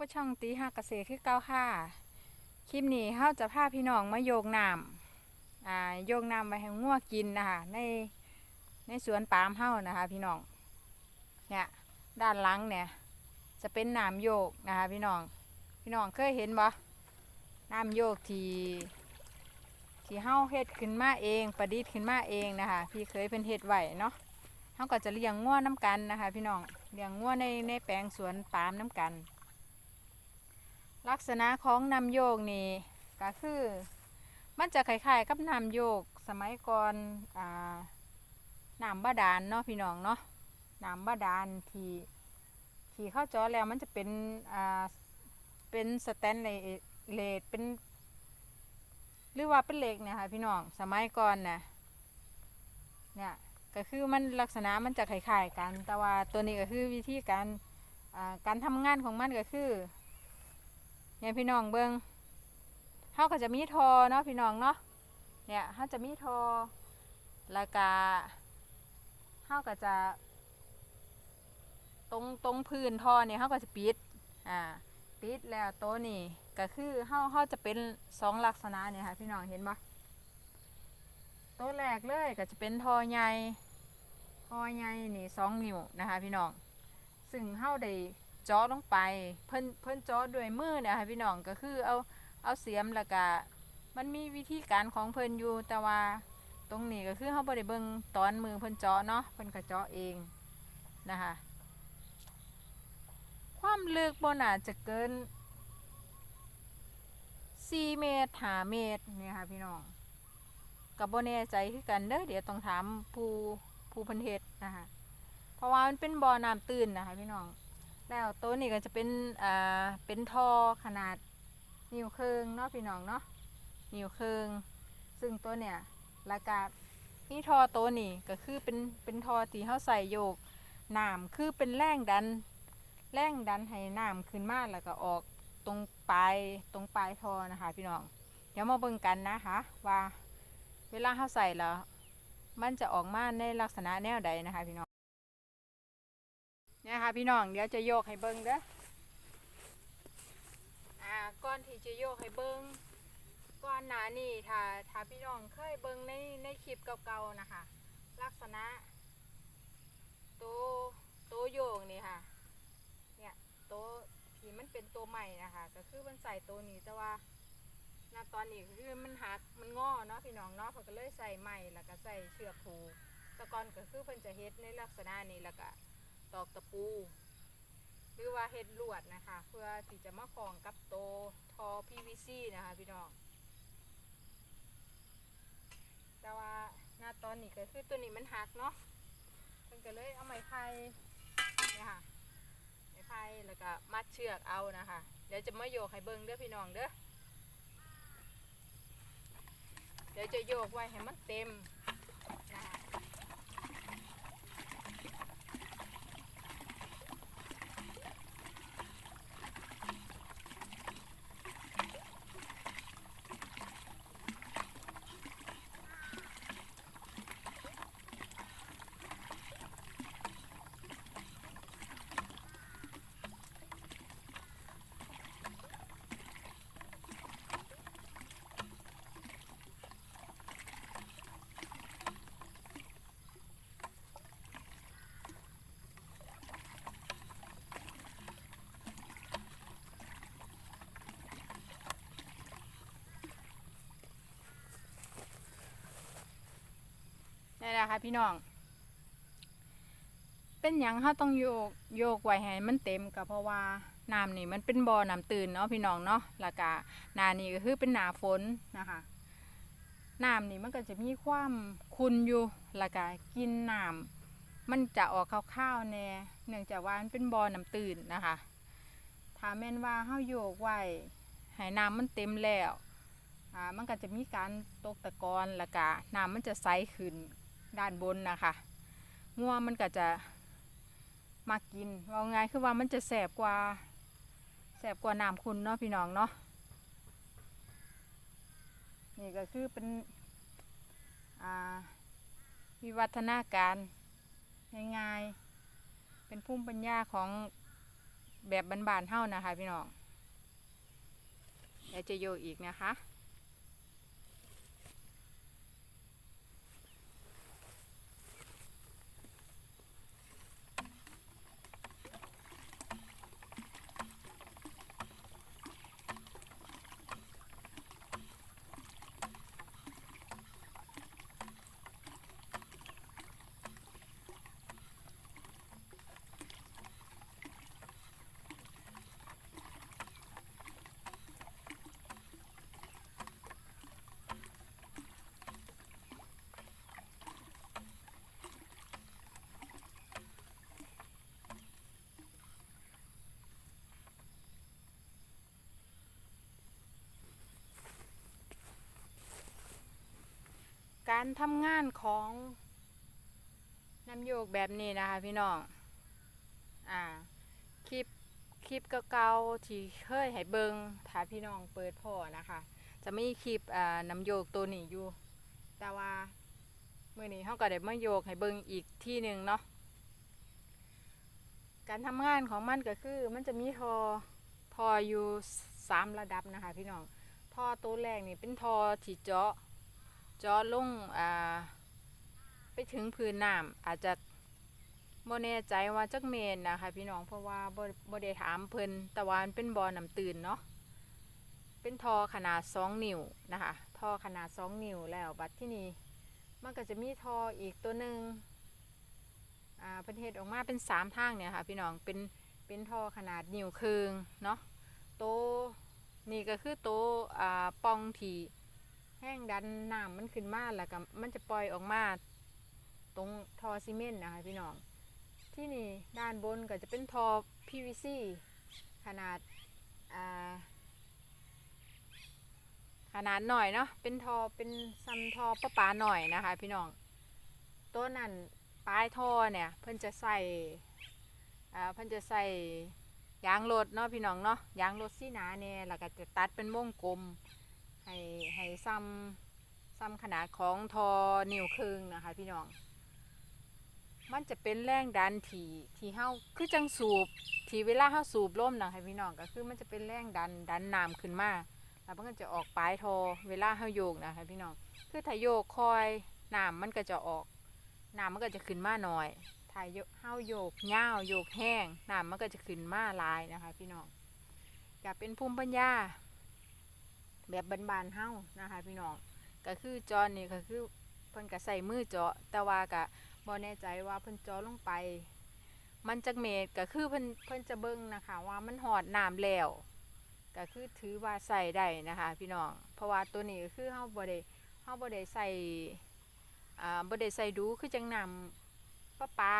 ผู้ช่องตีหักเกษตรคือเก้าค่ะ คลิปนี้เฮาจะพาพี่น้องมาโยกน้ำอ่าโยกน้ำไปให้งัวกินนะคะในในสวนปาล์มเฮานะคะ พี่น้องเนี่ยด้านหลังเนี่ยจะเป็นน้ำโยกนะคะ พี่น้องพี่น้องเคยเห็นบ่น้ำโยกที่ที่เฮาเฮ็ดขึ้นมาเอง ประดิษฐ์ขึ้นมาเองนะคะ พี่เคยเป็นเฮ็ดไหวเนาะเฮาก็จะเลี้ยงงัวน้ำกันนะคะ พี่น้องเลี้ยงงัวในในแปลงสวนปาล์มน้ำกัน ลักษณะของนำโยกนี่ก็คือมันจะคล้ายๆกับนำโยกสมัยก่อนอ่าน้ำบาดาลเนาะพี่น้องเนาะน้ำบาดาลที่ที่เข้าจอแล้วมันจะเป็นอ่าเป็นสแตนเลสเป็น หรือว่าเป็นเหล็กเนี่ยค่ะพี่น้องสมัยก่อนนะเนี่ยก็คือมันลักษณะมันจะคล้ายๆกัน แต่ว่าตัวนี้ก็คือวิธีการการทำงานของมันก็คือ เนี่ยพี่น้องเบิงเขาก็จะมีทอเนาะพี่น้องเนาะเนี่ยเขาจะมีทอแล้วก็เขาก็จะ ตรงตรงพื้นทอเนี่ยเขาก็จะปิดอ่าปิดแล้วโต๊ะนี่ก็คือเขาเขาจะเป็นสองลักษณะเนี่ยค่ะพี่น้องเห็นปะโต๊ะแรกเลยก็จะเป็นทอใหญ่ทอใหญ่นี่สองนิ้วนะคะ พี่น้องซึ่งเขาได้ จาะลงไปเพิ่นเพิ่นจาะด้วยมือเนี่ยค่ะพี่น้องก็คือเอาเอาเสียมแล้วก็มันมีวิธีการของเพิ่นอยู่แต่ว่าตรงนี้ก็คือเขาบ่ได้เบิงตอนมือเพิ่นเจาะเนาะเพิ่นก็เจาะเองนะคะความลึกบน่าจะเกิน 4 เมตร5เมตรเนี่ยค่ะพี่น้องกับโบ่แน่ใจคือกันเด้อเดี๋ยวต้องถามผู้ผู้พิ่นเฮ็ดนะคะเพราะว่ามันเป็นบ่อน้ำตื้นนะคะพี่น้อง แล้วตัวนี้ก็จะเป็นอ่าเป็นทอขนาดนิ้วครึ่งเนาะพี่น้องเนาะนิ้วครึ่งซึ่งตัวเนี่ยราคานี่ทอตัวนี้ก็คือเป็นเป็นทอที่เขาใส่โยกน้ำคือเป็นแรงดันแรงดันให้น้ำขึ้นมาแล้วก็ออกตรงปลายตรงปลายทอนะคะ พี่น้อง เดี๋ยวมาเบิ่งกันนะคะว่าเวลาเขาใส่แล้วมันจะออกมาในลักษณะแนวใดนะคะพี่น้อง เนี่ยค่ะพี่น้องเดี๋ยวจะโยกให้เบิ้งเด้ออ่าก่อนที่จะโยกให้เบิ้งก่อนหน้านี่ถ้าถ้าพี่น้องเคยเบิ้งในในคลิปเก่าๆนะคะลักษณะตัวตัวโยกนี่ค่ะเนี่ยตัวที่มันเป็นตัวใหม่นะคะก็คือมันใส่ตัวนี้แต่ว่าณตอนนี้คือมันหักมันงอเนาะพี่น้องเนาะเขาก็เลยใส่ใหม่แล้วก็ใส่เชือกผูกแต่ก่อนก็คือเพิ่นจะเฮ็ดในลักษณะนี้แล้วก็ ตอกตะปู หรือว่าเฮ็ดลวดนะคะ เพื่อที่จะมาคล้องกับโตทอ PVC นะคะพี่น้องแต่ว่าหน้าตอนนี้ก็คือตัวนี้มันหักเนาะเพิ่นก็เลยเอาไม้ไผ่เนี่ยค่ะไม้ไผ่แล้วก็มัดเชือกเอานะคะ เดี๋ยวจะมาโยกให้เบิ่งเด้อพี่น้องเด้อเดี๋ยวจะโยกไว้ให้มันเต็มนะคะ นะค่ะพี่น้อง เป็นหยังเขาต้องโยกโยกไว้ให้มันเต็มก็เพราะว่าน้ำนี่มันเป็นบ่อน้ำตื่นเนาะพี่น้องเนาะแล้วก็นานี่ก็คือเป็นหนาฝนนะคะน้ำนี่มันก็จะมีความคุนอยู่แล้วก็กินน้ำมันจะออกคาวๆแน่เนื่องจากว่ามันเป็นบ่อน้ำตื่นนะคะถ้าแม่นว่าเขาโยกไว้ให้น้ำมันเต็มแล้วอ่ามันก็จะมีการตกตะกอนแล้วก็น้ำมันจะใสขึ้น ด้านบนนะคะงัวมันก็จะมากินว่าไงายคือว่ามันจะแสบกว่าแสบกว่าน้ำคุณเนาะพี่น้องเนาะนี่ก็คือเป็นวิวัฒนาการง่ายๆเป็นภูมิปัญญาของแบบบานๆเท่านะคะพี่น้องเดี๋ยวจะโยอีกนะคะ การทำงานของน้ำโยกแบบนี้นะคะ พี่น้อง อ่า คลิป คลิปเก่าๆที่เคยให้เบิงถ้าพี่น้องเปิดพ่อนะคะ จะมีคลิปอ่าน้ำโยกตัวนี้อยู่ แต่ว่าเมื่อนี้เขาก็ได้มาโยกให้เบิงอีกที่หนึ่งเนาะ การทำงานของมันก็คือ มันจะมีทอ ทออยู่สามระดับนะคะ พี่น้อง ทอตัวแรกนี่เป็นทอที่เจาะ จาะลงอ่าไปถึงพื้นน้ำอาจจะบ่แน่ใจว่าจักเมนนะคะพี่น้องเพราะว่าบ่บ่ได้ถามเพิ่นแต่ว่ามันเป็นบ่อน้ำตื่นเนาะเป็นท่อขนาด 2 นิ้วนะคะท่อขนาด 2 นิ้วแล้วบัดที่นี่มันก็จะมีท่ออีกตัวหนึ่งอ่าเพิ่นเฮ็ดออกมาเป็น 3 ทางเนี่ยค่ะพี่น้องเป็นเป็นท่อขนาดนิ้วครึ่งเนาะโตนี่ก็คือโตอ่าปองที่ แห้งดันน้ำมันขึ้นมาแล้วก็มันจะปล่อยออกมาตรงทอซีเมนต์นะคะพี่น้อง ที่นี่ด้านบนก็จะเป็นทอ PVC ขนาดาขนาดหน่อยเนาะเป็นทอเป็นซัมทอประปาหน่อยนะคะ พี่น้องตัวนั้นปลายทอเนี่ยเพิ่นจะใส่เพิ่นจะใส่ยางรถเนาะพี่น้องเนาะยางรถสีหนาเนี่ยแล้วก็จะตัดเป็นวงกลม ให้ให้ซ้ำซ้ำขนาดของทอนิ้วครึ่งนะคะพี่น้อง มันจะเป็นแรงดันที่ที่เฮาคือจังสูบที่เวลาเฮาสูบล่มนะคะพี่น้องก็คือมันจะเป็นแรงดันดันน้ำขึ้นมาแล้วมันก็จะออกปลายทอเวลาเฮาโยกนะคะพี่น้องคือถ้าโยกคอยน้ำมันก็จะออกน้ำมันก็จะขึ้นมาหน่อยถ้ายเฮาโยกยาวโยกแห้งน้ำมันก็จะขึ้นมาลายนะคะ พี่น้องจะเป็นภูมิปัญญา แบบบานๆเฮานะคะพี่น้องก็คือจอนี่ก็คือเพิ่นก็ใส่มือเจาะ แต่ว่าก็บ่แน่ใจว่าเพิ่นเจาะลงไป มันจักเมตรก็คือเพิ่นเพิ่นจะเบิ่งนะคะ ว่ามันหอดน้ำแล้วก็คือถือว่าใส่ได้นะคะ พี่น้องเพราะว่าตัวนี้ก็คือเฮาบ่ได้เฮาบ่ได้ใส่อ่าบ่ได้ใส่ดูคือจังนำประปา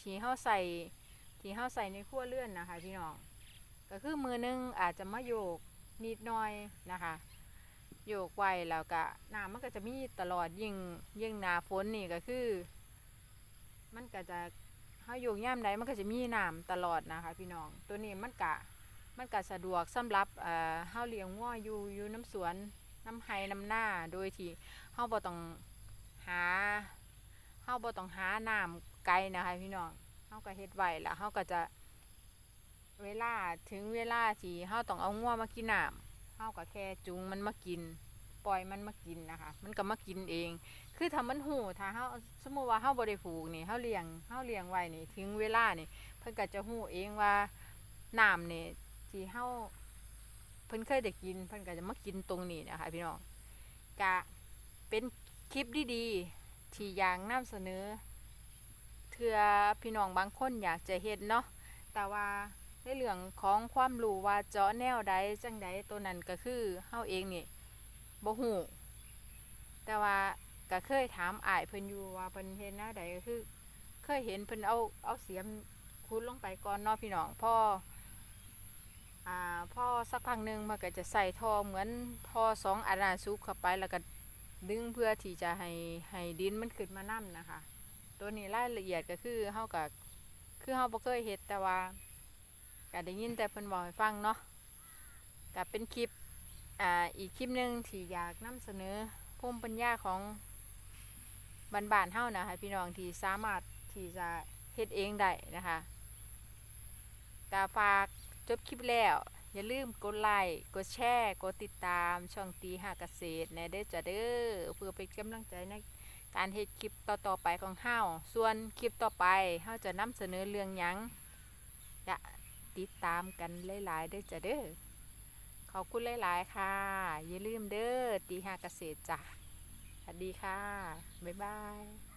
ที่เฮาใส่ที่เฮาใส่ในครัวเรือนนะคะ พี่น้องก็คือมือนึงอาจจะมาโยก นิดหน่อยนะคะโยกไว้แล้วก็น้ำมันก็จะมีตลอดยิ่งยิ่งหนาฝนนี่ก็คือ มันก็จะเฮาโยกย่ามใดมันก็จะมีน้ำตลอดนะคะ พี่น้องตัวนี้มันกะมันก็สะดวกสำหรับเอ่อเฮาเลี้ยงวัวอยู่อยู่น้ำสวนน้ำไห้น้ำหน้าโดยที่เฮาบ่ต้องหาเฮาบ่ต้องหาน้ำไกลนะคะ พี่น้องเฮาก็เฮ็ดไว้แล้วเฮาก็จะ เวลาถึงเวลาที่เฮาต้องเอางัวมากินน้ำเฮาก็แค่จูงมันมากิน ปล่อยมันมากินนะคะ มันก็มากินเอง คือถ้ามันหูถ้าเฮาสมมุติว่าเฮาบ่ได้ผูกนี่เฮาเลี้ยงเฮาเลี้ยงไว้นี่ ถึงเวลานี่เพิ่นก็จะหูเองว่าน้ำนี่ที่เฮาเพิ่นเคยได้กินเพิ่นก็จะมากินตรงนี้นะคะพี่น้องกะเป็นคลิปดีๆที่อยากนำเสนอเทื่อพี่น้องบางคนอยากจะเฮ็ดเนาะแต่ว่า ในเรื่องของความรู้ว่าเจาะแนวใดจังใดตัวนั้นก็คือเฮาเองนี่บ่ฮู้แต่ว่าก็เคยถามอ้ายเพิ่นอยู่ว่าเพิ่นเฮ็ดแนวใดก็คือ เคยเห็นเพิ่นเอาเอาเสียมขุดลงไปก่อนเนาะพี่น้องพ่ออ่าพ่อสักพักหนึงมันก็จะใส่ท่อเหมือนท่อสองอันน่ะซุกเข้าไปแล้วก็ดึงเพื่อที่จะให้ให้ดินมันขึ้นมานํนะคะ ตัวนี้รายละเอียดก็คือเฮาก็คือเฮาบ่เคยเฮ็ดแต่ว่า ก็ได้ยินแต่เพิ่นบอกให้ฟังเนาะก็เป็นคลิปอ่าอีกคลิปหนึ่งที่อยากนำเสนอภูมิปัญญาของบ้านๆเฮานะคะพี่น้องที่สามารถที่จะเฮ็ดเองได้นะคะกาฝากจบคลิปแล้ว อย่าลืมกดไลค์กดแชร์กดติดตามช่องตีหาเกษตรแหน่เด้อจ้ะเด้อเพื่อเป็นกำลังใจในการเฮ็ดคลิปต่อๆไปของเฮาส่วนคลิปต่อไปเฮาจะนำเสนอเรื่องหยังจะ ติดตามกันหลายๆเด้อจ้ะเด้อขอบคุณหลายๆค่ะ อย่าลืมเด้อตีหาเกษตรจ้ะสวัสดีค่ะ บ๊ายบาย